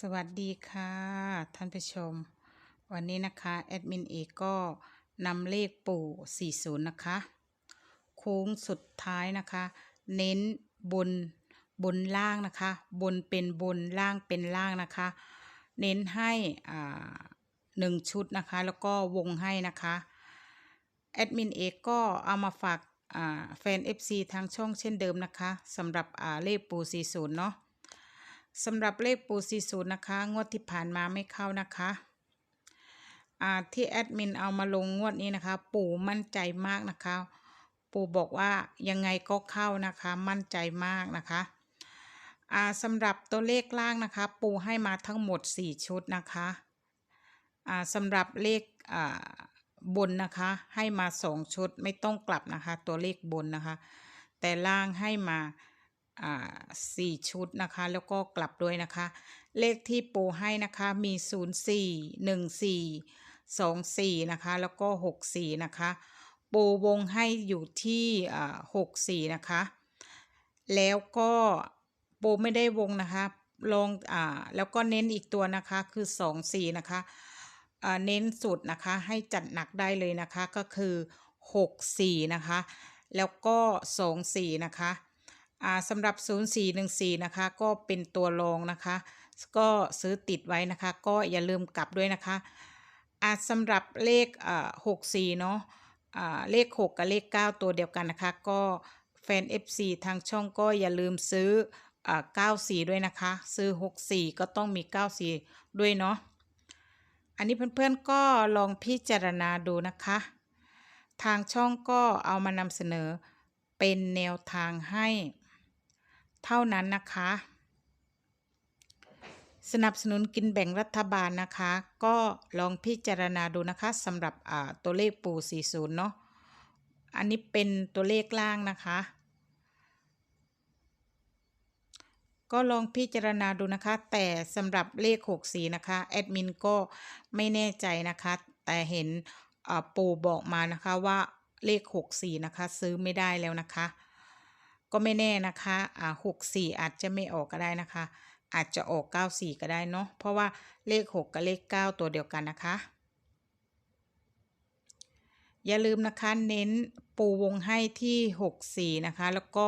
สวัสดีค่ะ ท่านผู้ชม วันนี้นะคะแอดมินเอกก็นำเลขปู่ 40 นะคะ โค้งสุดท้ายนะคะ เน้นบนบนล่างนะคะ บนเป็นบนล่างเป็นล่างนะคะ เน้นให้อ่าหนึ่งชุดนะคะ แล้วก็วงให้นะคะแอดมินเอกก็เอามาฝากแฟน FC ทางช่องเช่นเดิมนะคะสำหรับอาเลขปู่40 เนาะ สำหรับเลขปู40นะคะ งวดที่ผ่านมาไม่เข้านะคะอ่าที่แอดมินเอามาลงงวดนี้นะคะ ปู่มั่นใจมากนะคะ ปู่บอกว่ายังไงก็เข้านะคะ มั่นใจมากนะคะอ่าสำหรับตัวเลขล่างนะคะ ปู่ให้มาทั้งหมด 4 ชุดนะคะอ่าสำหรับเลขอ่าบนนะคะ ให้มา 2 ชุดไม่ต้องกลับนะคะ ตัวเลขบนนะคะ แต่ล่างให้มา สี่ชุดนะคะ แล้วก็กลับด้วยนะคะ เลขที่ปูให้นะคะมี 0 4 1 4 2 4 นะคะ แล้วก็ 6 4 นะคะ ปูวงให้อยู่ที่อ่า6 4 นะคะ แล้วก็ปูไม่ได้วงนะคะลองอ่าแล้วก็เน้นอีกตัวนะคะคือ 2 4 นะคะอ่าเน้นสุดนะคะให้จัดหนักได้เลยนะคะก็คือ 6 4 นะคะ แล้วก็ 2 4 นะคะ สำหรับ 0414 นะคะ ก็เป็นตัวรองนะคะ ก็ซื้อติดไว้นะคะ ก็อย่าลืมกลับด้วยนะคะอาสำหรับเลขอ่า64เนาะเลข 6 กับเลข 9 ตัวเดียวกันนะคะ ก็แฟน FC ทางช่องก็อย่าลืมซื้ออ่า94 ด้วยนะคะ ซื้อ 64 ก็ต้องมี 94 ด้วยเนาะอันนี้เพื่อนๆก็ลองพิจารณาดูนะคะ ทางช่องก็เอามานำเสนอเป็นแนวทางให้ เท่านั้นนะคะ สนับสนุนกินแบ่งรัฐบาลนะคะ ก็ลองพิจารณาดูนะคะสำหรับตัวเลขปู40 เนาะอันนี้เป็นตัวเลขล่างนะคะ ก็ลองพิจารณาดูนะคะ แต่สำหรับเลข64นะคะ แอดมินก็ไม่แน่ใจนะคะ แต่เห็นปู่บอกมานะคะว่าเลข64นะคะ ซื้อไม่ได้แล้วนะคะ ก็ไม่แน่นะคะอ่า64อาจจะไม่ออกก็ได้นะคะ อาจจะออก 94 ก็ได้เนาะเพราะว่าเลข 6 กับเลข 9 ตัวเดียวกันนะคะ อย่าลืมนะคะเน้นปูวงให้ที่ 64 นะคะ แล้วก็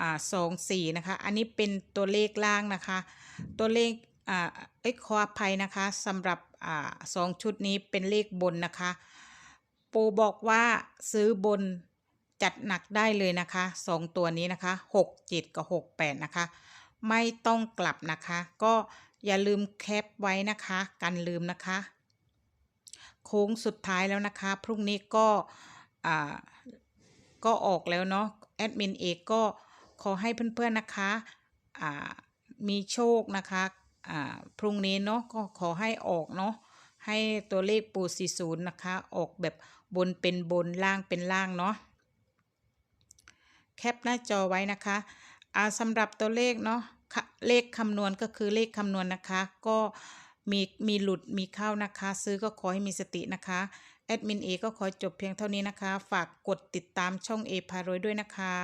อ่า24นะคะ อันนี้เป็นตัวเลขล่างนะคะ ตัวเลขอ่าเอ้ยขออภัยนะคะสำหรับอ่าสองชุดนี้เป็นเลขบนนะคะ ปูบอกว่าซื้อบน จัดหนักได้เลยนะคะสองตัวนี้นะคะ6 7กับ6 8นะคะ ไม่ต้องกลับนะคะ ก็อย่าลืมแคปไว้นะคะกันลืมนะคะ โค้งสุดท้ายแล้วนะคะ พรุ่งนี้ก็อ่าก็ออกแล้วเนาะแอดมินเอกก็ขอให้เพื่อนๆนะคะอ่ามีโชคนะคะอ่าพรุ่งนี้เนาะก็ขอให้ออกเนาะให้ตัวเลขปู40นะคะ ออกแบบบนเป็นบนล่างเป็นล่างเนาะ แคปหน้าจอไว้นะคะอ่าสำหรับตัวเลขเนาะค่ะเลขคำนวณก็คือเลขคำนวณนะคะ ก็มีมีหลุดมีเข้านะคะ ซื้อก็ขอให้มีสตินะคะแอดมินเอก็ขอจบเพียงเท่านี้นะคะ ฝากกดติดตามช่องเอพารวยด้วยนะคะ